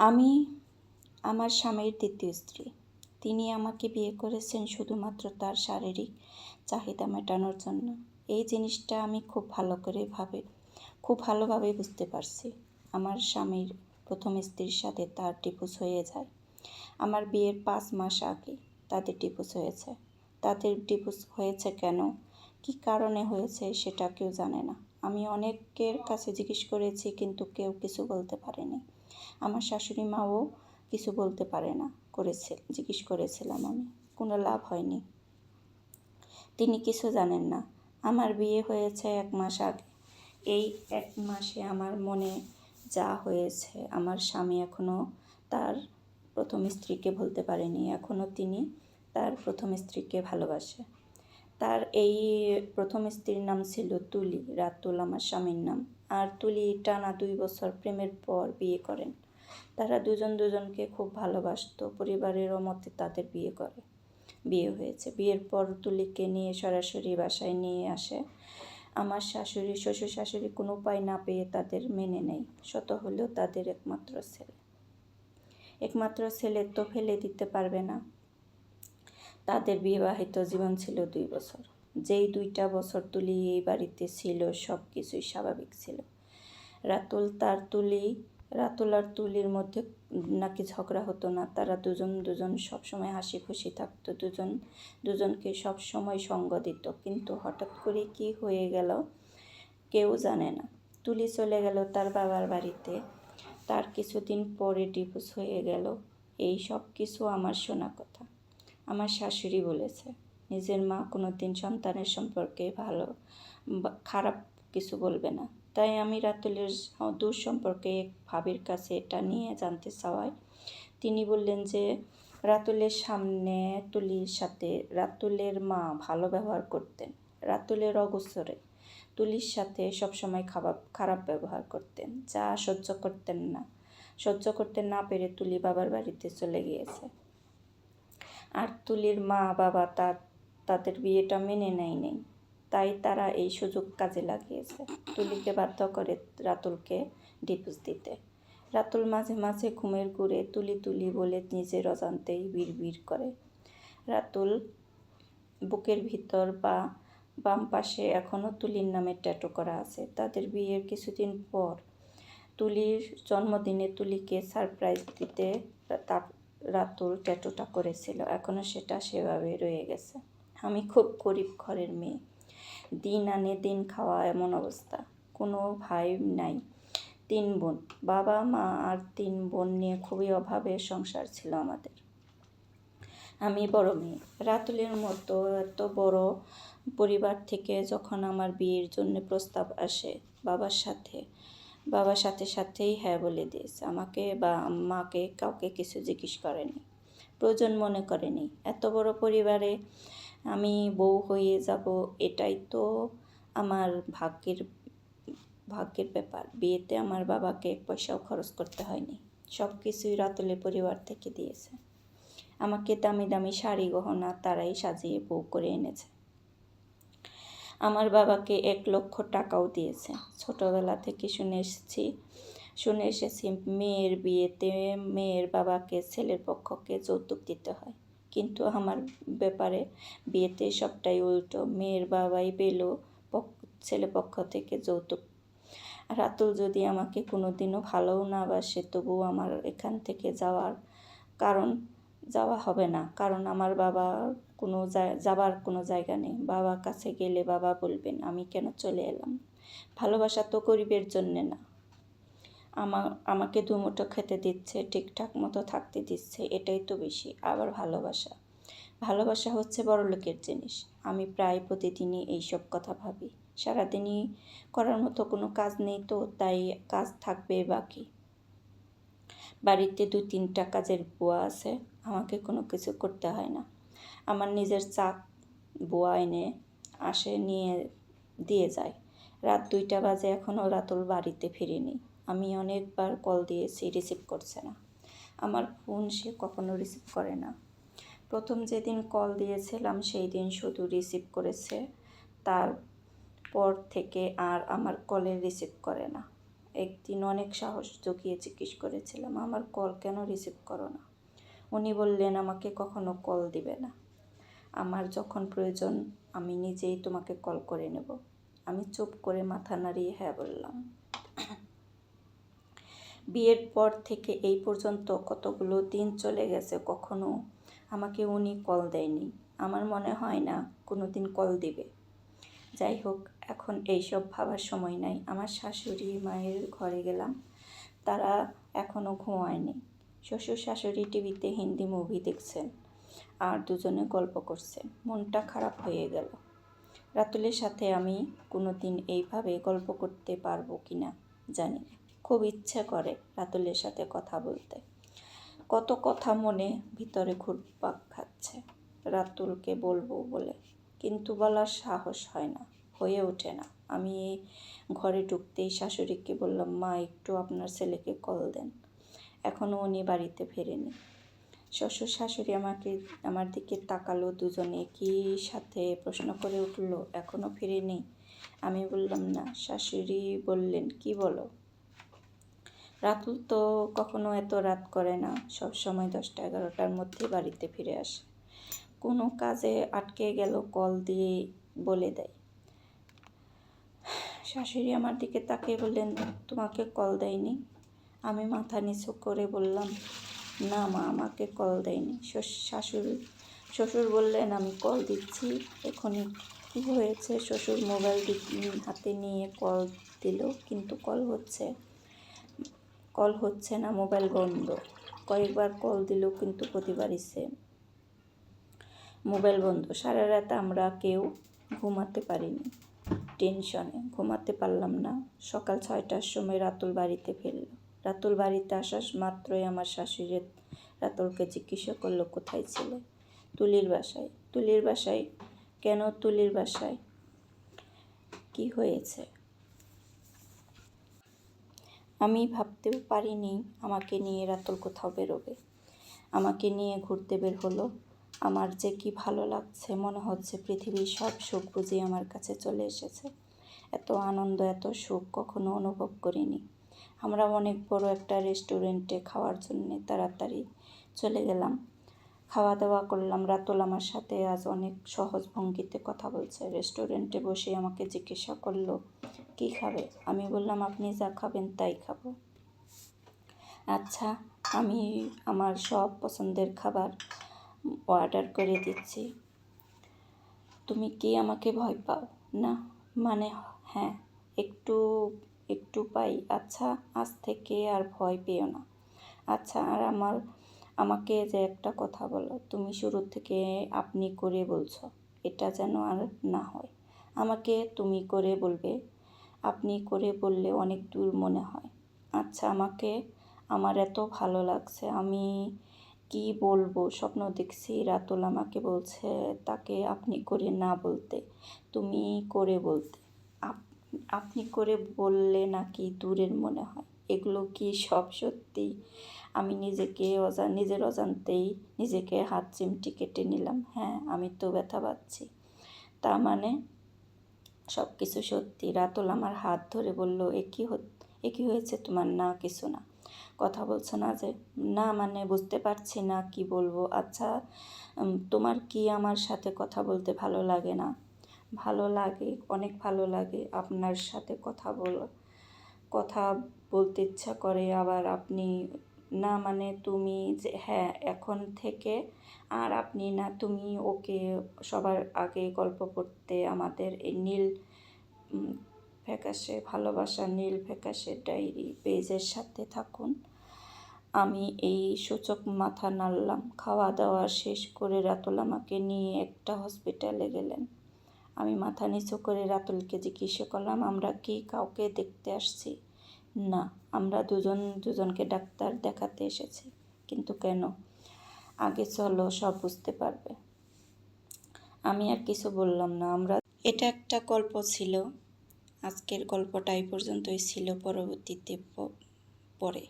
আমি আমার স্বামীর দ্বিতীয় স্ত্রী। তিনি আমাকে বিয়ে করেছেন শুধুমাত্র তার শারীরিক চাহিদা মেটানোর জন্য। এই জিনিসটা আমি খুব ভালো করে ভাবে, খুব ভালোভাবে বুঝতে পারছি। আমার স্বামীর প্রথম স্ত্রীর সাথে তার ডিভোর্স হয়ে যায়। আমার বিয়ের পাঁচ মাস আগে তাদের ডিভোর্স হয়েছে। তাদের ডিভোর্স হয়েছে কেন? কি কারণে হয়েছে সেটা কেউ জানে না। আমি অনেকের কাছে জিজ্ঞেস করেছি কিন্তু কেউ কিছু বলতে পারেনি। আমার শাশুড়ি মাও কিছু বলতে পারে না, করেছে, জিজ্ঞেস করেছিলাম আমি। কোনো লাভ হয়নি। তিনি কিছু জানেন না। আমার বিয়ে হয়েছে এক মাস আগে। এই এক মাসে আমার মনে যা হয়েছে, আমার স্বামী এখনও তার প্রথম স্ত্রীকে বলতে পারেনি। এখনও তিনি তার প্রথম স্ত্রীকে ভালোবাসে। তার এই প্রথম স্ত্রীর নাম ছিল তুলি, রাতুল আমার স্বামীর নাম। আর তুলি টানা দুই বছর প্রেমের পর বিয়ে করেন। তারা দুজন দুজনকে খুব ভালোবাসতো পরিবারের মতে তাদের বিয়ে করে। বিয়ে হয়েছে। বিয়ের পর তুলিকে নিয়ে সরাসরি বাসায় নিয়ে আসে। আমার শাশুড়ি, শ্বশুর শাশুড়ি কোনো উপায় না পেয়ে তাদের মেনে নেয়। শত হলেও তাদের একমাত্র ছেলে। একমাত্র ছেলে তো ফেলে দিতে পারবে না। তাদের বিবাহিত জীবন ছিল দুই বছর। যেই দুইটা বছর তুলি এই বাড়িতে ছিল সব কিছুই স্বাভাবিক ছিল। রাতুল তার তুলি, রাতুল আর তুলির মধ্যে নাকি ঝগড়া হতো না। তারা দুজন দুজন সবসময় হাসি খুশি থাকতো, দুজন দুজনকে সব সময় সঙ্গ দিত। কিন্তু হঠাৎ করে কি হয়ে গেল কেউ জানে না। তুলি চলে গেল তার বাবার বাড়িতে। তার কিছুদিন পরে ডিভোর্স হয়ে গেল। এই সব কিছু আমার শোনা কথা। আমার শাশুড়ি বলেছে, নিজের মা কোনো দিন সন্তানের সম্পর্কে ভালো খারাপ কিছু বলবে না। তাই আমি রাতুলের দূর সম্পর্কে এক ভাবির কাছে এটা নিয়ে জানতে চাওয়ায় তিনি বললেন যে, রাতুলের সামনে তুলির সাথে রাতুলের মা ভালো ব্যবহার করতেন, রাতুলের অগোচরে তুলির সাথে সবসময় খাবার খারাপ ব্যবহার করতেন, যা সহ্য করতেন না, সহ্য করতে না পেরে তুলি বাবার বাড়িতে চলে গিয়েছে। আর তুলির মা বাবা তা তাদের বিয়েটা মেনে নেয় নেই। তাই তারা এই সুযোগ কাজে লাগিয়েছে। তুলিকে বাধ্য করে রাতুলকে ডিভোর্স দিতে। রাতুল মাঝে মাঝে ঘুমের ঘুরে তুলি তুলি বলে নিজের অজান্তেই বিড় করে। রাতুল বুকের ভিতর বা বাম পাশে এখনও তুলির নামে ট্যাটু করা আছে। তাদের বিয়ের কিছুদিন পর তুলির জন্মদিনে তুলিকে সারপ্রাইজ দিতে তার রাতুল ট্যাটুটা করেছিল। এখনও সেটা সেভাবে রয়ে গেছে। আমি খুব গরিব ঘরের মেয়ে। দিন আনে দিন খাওয়া এমন অবস্থা। কোনো ভাই নাই। তিন বোন। বাবা, মা আর তিন বোন নিয়ে খুবই অভাবের সংসার ছিল আমাদের। আমি বড় মেয়ে। রাতুলের মতো এত বড় পরিবার থেকে যখন আমার বিয়ের জন্য প্রস্তাব আসে বাবার সাথে বাবার সাথে সাথেই হ্যাঁ বলে দিয়েছে। আমাকে বা মাকে কাউকে কিছু জিজ্ঞেস করেনি। প্রয়োজন মনে করেনি। এত বড় পরিবারে আমি বউ হয়ে যাব, এটাই তো আমার ভাগ্যের ভাগ্যের ব্যাপার। বিয়েতে আমার বাবাকে এক পয়সাও খরচ করতে হয়নি। সব কিছুই রাতুলের পরিবার থেকে দিয়েছে। আমাকে দামি দামি শাড়ি গহনা তারাই সাজিয়ে বউ করে এনেছে। আমার বাবাকে এক লক্ষ টাকাও দিয়েছে। ছোটবেলা থেকে শুনে এসেছি শুনে এসেছি মেয়ের বিয়েতে মেয়ের বাবাকে ছেলের পক্ষকে যৌতুক দিতে হয়। কিন্তু আমার ব্যাপারে বিয়েতে সবটাই উল্টো। মেয়ের বাবাই পেল ছেলে পক্ষ থেকে যৌতুক। রাতুল যদি আমাকে কোনো দিনও ভালোও না বাসে, তবুও আমার এখান থেকে যাওয়ার কারণ, যাওয়া হবে না। কারণ আমার বাবা কোনো যাবার কোনো জায়গা নেই। বাবার কাছে গেলে বাবা বলবেন, আমি কেন চলে এলাম? ভালোবাসা তো গরিবের জন্যে না। আমা, আমাকে দুমুঠো খেতে দিচ্ছে, ঠিকঠাক মতো থাকতে দিচ্ছে, এটাই তো বেশি। আবার ভালোবাসা। ভালোবাসা হচ্ছে বড় লোকের জিনিস। আমি প্রায় প্রতিদিনই এইসব কথা ভাবি। সারাদিনই করার মতো কোনো কাজ নেই তো, তাই কাজ থাকবে বাকি। বাড়িতে দু তিনটা কাজের বুয়া আছে। আমাকে কোনো কিছু করতে হয় না। আমার নিজের চাক বোয়া এনে আসে নিয়ে দিয়ে যায়। রাত দুইটা বাজে এখনও রাতুল বাড়িতে ফিরিনি। আমি অনেকবার কল দিয়েছি, রিসিভ করছে না। আমার ফোন সে কখনো রিসিভ করে না। প্রথম যেদিন কল দিয়েছিলাম, সেই দিন শুধু রিসিভ করেছে। তারপর থেকে আর আমার কলে রিসিভ করে না। একদিন অনেক সাহস জুগিয়ে জিজ্ঞেস করেছিলাম, আমার কল কেন রিসিভ করো না? উনি বললেন, আমাকে কখনো কল দিবে না। আমার যখন প্রয়োজন, আমি নিজেই তোমাকে কল করে নেব। আমি চুপ করে মাথা নাড়িয়ে হ্যাঁ বললাম। বিয়ের পর থেকে এই পর্যন্ত কতগুলো দিন চলে গেছে কখনো আমাকে উনি কল দেয়নি। আমার মনে হয় না কোনো দিন কল দিবে। যাই হোক, এখন এইসব ভাবার সময় নাই। আমার শাশুড়ি মায়ের ঘরে গেলাম। তারা এখনও ঘুমায়নি। শ্বশুর শাশুড়ি টিভিতে হিন্দি মুভি দেখছেন আর দুজনে গল্প করছেন। মনটা খারাপ হয়ে গেল। রাতুলের সাথে আমি কোনো দিন এইভাবে গল্প করতে পারব কি না জানি খুব ইচ্ছে করে রাতুলের সাথে কথা বলতে। কত কথা মনে ভিতরে ঘুরপাক খাচ্ছে, রাতুলকে বলব বলে। কিন্তু বলার সাহস হয় না, হয়ে ওঠে না। আমি ঘরে ঢুকতেই শাশুড়িকে বললাম, মা, একটু আপনার ছেলেকে কল দেন। এখনও উনি বাড়িতে ফেরেনি। শ্বশুর শাশুড়ি আমাকে, আমার দিকে তাকালো দুজনে, কি সাথে প্রশ্ন করে উঠল, এখনও ফিরেনি। আমি বললাম, না। শাশুড়ি বললেন, কি বলো? রাতুল তো কখনো এত রাত করে না, সব সময় দশটা এগারোটার মধ্যে বাড়িতে ফিরে আসে। কোনো কাজে আটকে গেল কল দিয়ে বলে দেয়। শাশুড়ি আমার দিকে তাকিয়ে বললেন, তোমাকে কল দেয়নি? আমি মাথা নিচু করে বললাম, না মা, আমাকে কল দেয়নি। শশ- শাশুড়, শ্বশুর বললেন, আমি কল দিচ্ছি, এখনই কী হয়েছে? শ্বশুর মোবাইল হাতে নিয়ে কল দিল, কিন্তু কল হচ্ছে কল হচ্ছে না, মোবাইল বন্ধ। কয়েকবার কল দিল, কিন্তু প্রতিবারই সেম মোবাইল বন্ধ। সারা রাত আমরা কেউ ঘুমাতে পারিনি, টেনশনে। ঘুমাতে পারলাম না। সকাল ছয়টার সময় রাতুল বাড়িতে ফিরল। রাতুল বাড়িতে আসার মাত্রই আমার শাশুড়ি রাতুলকে জিজ্ঞাসা করল, কোথায় ছিলে? তুলির বাসায়। তুলির বাসায়? কেন তুলির বাসায়? কি হয়েছে? আমি ভাবতেও পারিনি আমাকে নিয়ে রাতুল কোথাও বেরোবে। আমাকে নিয়ে ঘুরতে বের হলো। আমার যে কি ভালো লাগছে, মনে হচ্ছে পৃথিবীর সব সুখ বুঝি আমার কাছে চলে এসেছে। এত আনন্দ, এত সুখ কখনো অনুভব করিনি। আমরা অনেক বড় একটা রেস্টুরেন্টে খাওয়ার জন্যে তাড়াতাড়ি চলে গেলাম। খাওয়া দাওয়া করলাম, রাতুল আমার সাথে আজ অনেক সহজ ভঙ্গিতে কথা বলছে। রেস্টুরেন্টে বসে আমাকে জিজ্ঞাসা করল, কি খাবে? আমি বললাম, আপনি যা খাবেন তাই খাব। আচ্ছা আমি আমার সব পছন্দের খাবার অর্ডার করে দিচ্ছি। তুমি কি আমাকে ভয় পাও? না মানে হ্যাঁ একটু একটু পাই। আচ্ছা আজ থেকে আর ভয় পেও না। আচ্ছা আর আমার, আমাকে যে একটা কথা বলো। তুমি শুরু থেকে আপনি করে বলছো, এটা যেন আর না হয়। আমাকে তুমি করে বলবে, আপনি করে বললে অনেক দূর মনে হয়। আচ্ছা আমাকে, আমার এত ভালো লাগছে, আমি কি বলব? স্বপ্ন দেখছি, রাতুল আমাকে বলছে, তাকে আপনি করে না বলতে, তুমি করে বলতে। আপ- আপনি করে বললে নাকি দূরের মনে হয়? এগুলো কি সব সত্যি? আমি নিজেকে অজা, নিজের অজান্তেই নিজেকে হাত চিমটি কেটে নিলাম। হ্যাঁ আমি তো ব্যথা পাচ্ছি। তা মানে সব কিছু সত্যি। রাতুল আমার হাত ধরে বলল, এ কী এ কী হয়েছে তোমার? না, কিছু না। কথা বলছো না যে, না মানে বুঝতে পারছি না কি বলব। আচ্ছা তোমার কি আমার সাথে কথা বলতে ভালো লাগে না? ভালো লাগে, অনেক ভালো লাগে আপনার সাথে কথা বল, কথা বলতে ইচ্ছা করে। আবার আপনি, না মানে তুমি যে হ্যাঁ এখন থেকে আর আপনি না, তুমি ওকে সবার আগে গল্প করতে আমাদের এই নীল ফ্যাকাশে, ভালোবাসা নীল ফ্যাকাশে ডায়েরি পেজের সাথে থাকুন। আমি এই সূচক মাথা নাড়লাম। খাওয়া দাওয়া শেষ করে রাতুল আমাকে নিয়ে একটা হসপিটালে গেলেন। আমি মাথা নিচু করে রাতুলকে জিজ্ঞেস করলাম, আমরা কি কাউকে দেখতে আসছি? না, আমরা দুজন, দুজনকে ডাক্তার দেখাতে এসেছি। কিন্তু কেন? আগে চলো, সব বুঝতে পারবে। আমি আর কিছু বললাম না, আমরা এটা একটা গল্প ছিল। আজকের গল্পটা এই পর্যন্তই ছিল, পরবর্তীতে পরে।